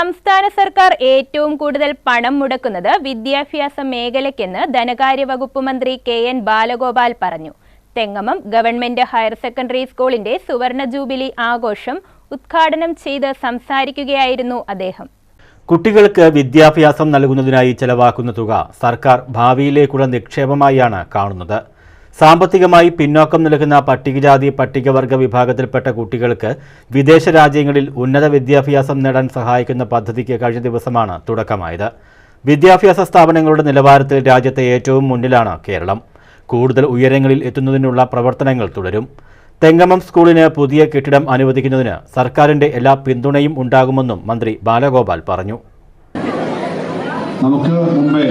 സംസ്ഥാന സർക്കാർ ഏറ്റവും കൂടുതൽ പണം മുടക്കുന്നത് വിദ്യാഭ്യാസ മേഖലയ്ക്കെന്ന് ധനകാര്യ വകുപ്പ് മന്ത്രി കെ എൻ ബാലഗോപാൽ പറഞ്ഞു. തെങ്ങമം ഗവൺമെന്റ് ഹയർ സെക്കൻഡറി സ്കൂളിന്റെ സുവർണ ജൂബിലി ആഘോഷം ഉദ്ഘാടനം ചെയ്ത് സംസാരിക്കുകയായിരുന്നു അദ്ദേഹം. കുട്ടികൾക്ക് വിദ്യാഭ്യാസം നൽകുന്നതിനായി ചെലവാക്കുന്ന തുക സർക്കാർ ഭാവിയിലേക്കുള്ള നിക്ഷേപമായാണ് കാണുന്നത്. സാമ്പത്തികമായി പിന്നോക്കം നൽകുന്ന പട്ടികജാതി പട്ടികവർഗ വിഭാഗത്തിൽപ്പെട്ട കുട്ടികൾക്ക് വിദേശ രാജ്യങ്ങളിൽ ഉന്നത വിദ്യാഭ്യാസം നേടാൻ സഹായിക്കുന്ന പദ്ധതിക്ക് കഴിഞ്ഞ ദിവസമാണ് തുടക്കമായത്. വിദ്യാഭ്യാസ സ്ഥാപനങ്ങളുടെ നിലവാരത്തിൽ രാജ്യത്തെ ഏറ്റവും മുന്നിലാണ് കേരളം. കൂടുതൽ ഉയരങ്ങളിൽ എത്തുന്നതിനുള്ള പ്രവർത്തനങ്ങൾ തുടരും. തെങ്ങമം സ്കൂളിന് പുതിയ കെട്ടിടം അനുവദിക്കുന്നതിന് സർക്കാരിന്റെ എല്ലാ പിന്തുണയും ഉണ്ടാകുമെന്നും മന്ത്രി ബാലഗോപാൽ പറഞ്ഞു. നമുക്ക് മുമ്പേ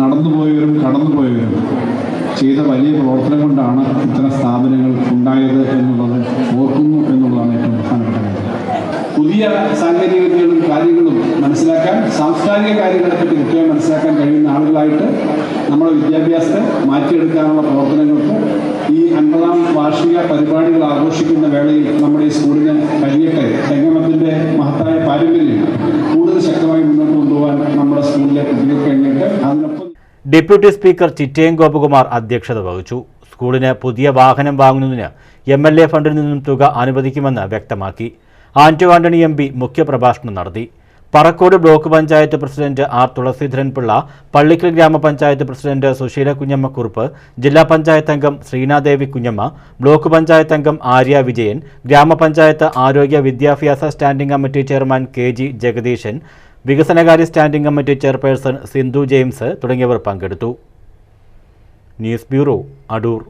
നടന്നുപോയവരും കടന്നുപോയവരും ചെയ്ത വലിയ പ്രവർത്തനം കൊണ്ടാണ് ഇത്തരം സ്ഥാപനങ്ങൾ ഉണ്ടായത് എന്നുള്ളത് ഓർക്കുന്നു എന്നുള്ളതാണ് ഏറ്റവും പ്രധാനപ്പെട്ട കാര്യം. പുതിയ സാങ്കേതിക വിദ്യകളും കാര്യങ്ങളും മനസ്സിലാക്കാൻ സാംസ്കാരിക കാര്യങ്ങളെ പറ്റി കൃത്യമായി മനസ്സിലാക്കാൻ കഴിയുന്ന ആളുകളായിട്ട് നമ്മുടെ വിദ്യാഭ്യാസത്തെ മാറ്റിയെടുക്കാനുള്ള പ്രവർത്തനങ്ങൾക്ക് ഈ അൻപതാം വാർഷിക പരിപാടികൾ ആഘോഷിക്കുന്ന വേളയിൽ നമ്മുടെ ഈ സ്കൂളിന് കഴിയട്ടെ തെങ്ങമത്തിന്റെ മഹത്തായ പാരമ്പര്യം കൂടുതൽ ശക്തമായി മുന്നോട്ട് കൊണ്ടുപോകാൻ നമ്മുടെ സ്കൂളിലെ കുട്ടികൾക്ക് അതിനൊപ്പം ഡെപ്യൂട്ടി സ്പീക്കർ ചിറ്റയം ഗോപകുമാർ അധ്യക്ഷത വഹിച്ചു. സ്കൂളിന് പുതിയ വാഹനം വാങ്ങുന്നതിന് എം എൽ എ ഫണ്ടിൽ നിന്നും തുക അനുവദിക്കുമെന്ന് വ്യക്തമാക്കി. ആന്റോ ആന്റണി എം പി മുഖ്യപ്രഭാഷണം നടത്തി. Parakode block panchayat president R Thulaseedharan Pillai Pallickal ഗ്രാമപഞ്ചായത്ത് പ്രസിഡന്റ് സുശീല കുഞ്ഞമ്മ കുറുപ്പ് ജില്ലാ പഞ്ചായത്ത് അംഗം ശ്രീനാദേവി കുഞ്ഞമ്മ ബ്ലോക്ക് പഞ്ചായത്ത് അംഗം ആര്യ വിജയൻ ഗ്രാമപഞ്ചായത്ത് ആരോഗ്യ വിദ്യാഭ്യാസ standing committee chairman K G Jagadeeshan വികസനകാര്യ standing committee chairperson Sindhu James തുടങ്ങിയവർ പങ്കെടുത്തു. News bureau Adoor.